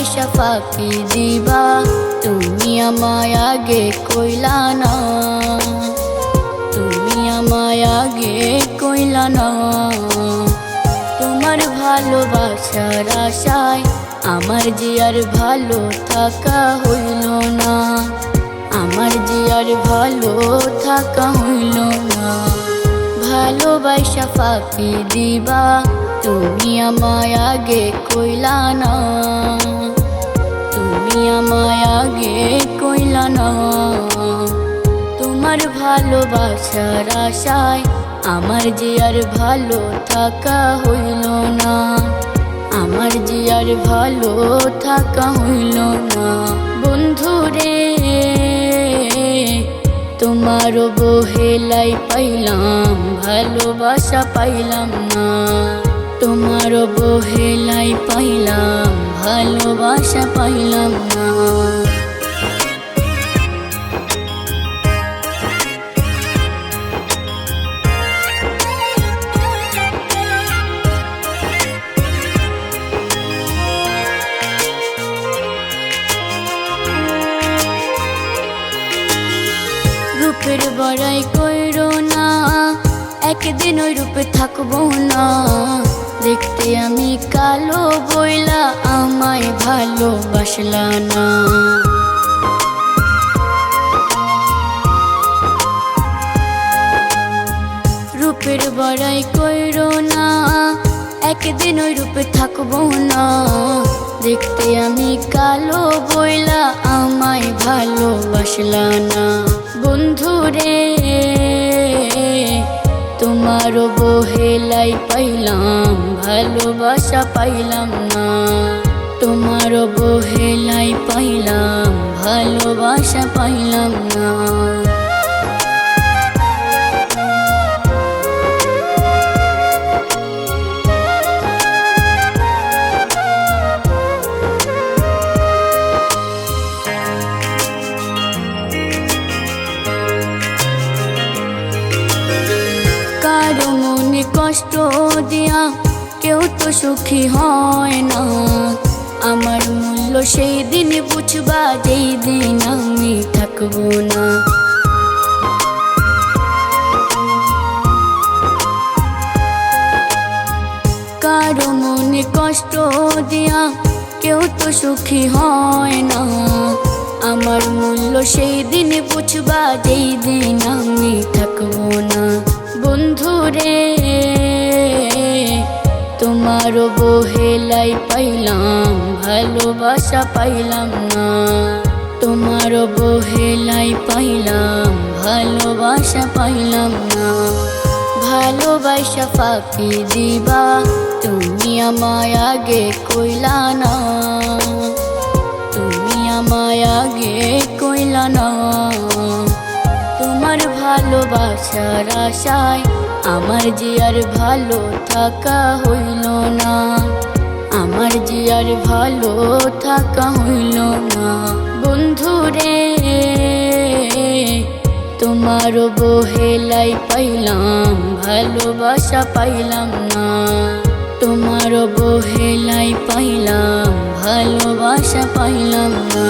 ভালোবাসা ফাঁকি দিবা, তুমি আমায় আগে কইলা না। তুমি আমায় আগে কইলা না। তোমার ভালোবাসার আশায় আমার যে ভালো থাকা হইল না। আমার যে ভালো থাকা হইল না। ভালোবাসা ফাঁকি দিবা তুমি আমায় আগে কইলা না। তুমি আমায় আগে কইলা না। তোমার ভালোবাসার আশায় আমার যে আর ভালো থাকা হইল না। আমার যে আর ভালো থাকা হইল না। বন্ধু রে, তোমার বহেলাই পাইলাম, ভালোবাসা পাইলাম না। তোমার বহেলাই পাইলাম, ভালোবাসা পাইলাম না। রূপের বড়াই কইরো না, একদিন ওই রূপে থাকব না। দেখতে আমি কালো বইলা, আমায় ভালোবাসলা না। রূপের বড়াই কইরো না, একদিন ওই রূপে থাকব না। দেখতে আমি কালো বইলা, আমায় ভালোবাসলা না। বন্ধু রে তোমার বহেলাই পাইলাম ভালোবাসা পাইলাম না। তোমার বহেলাই পাইলাম ভালোবাসা পাইলাম না। কষ্ট দিয়া কেউ তো সুখী হয় না। আমার মূল্য সেই দিন বুঝবা যেই দিন আমি থাকব না। কারও মনে কষ্ট দিয়া কেউ তো সুখী হয় না। আমার মূল্য সেই দিন বুঝবা যেই দিন আমি থাকব না। বন্ধু রে তোমার বহেলাই পাইলাম, ভালোবাসা পাইলাম না। তোমার বহেলাই পাইলাম, ভালোবাসা পাইলাম না। ভালোবাসা ফাঁকি দিবা, তুমি আমায় আগে কইলা না। তুমি আমায় আগে কইলা না। তোমার ভালোবাসার আশায় আমার যে আর ভালো থাকা হইল না। আমার যে আর ভালো থাকা হইল না। বন্ধু রে, তোমার বহেলাই পাইলাম, ভালোবাসা পাইলাম না। তোমার বহেলাই পাইলাম, ভালোবাসা পাইলাম না।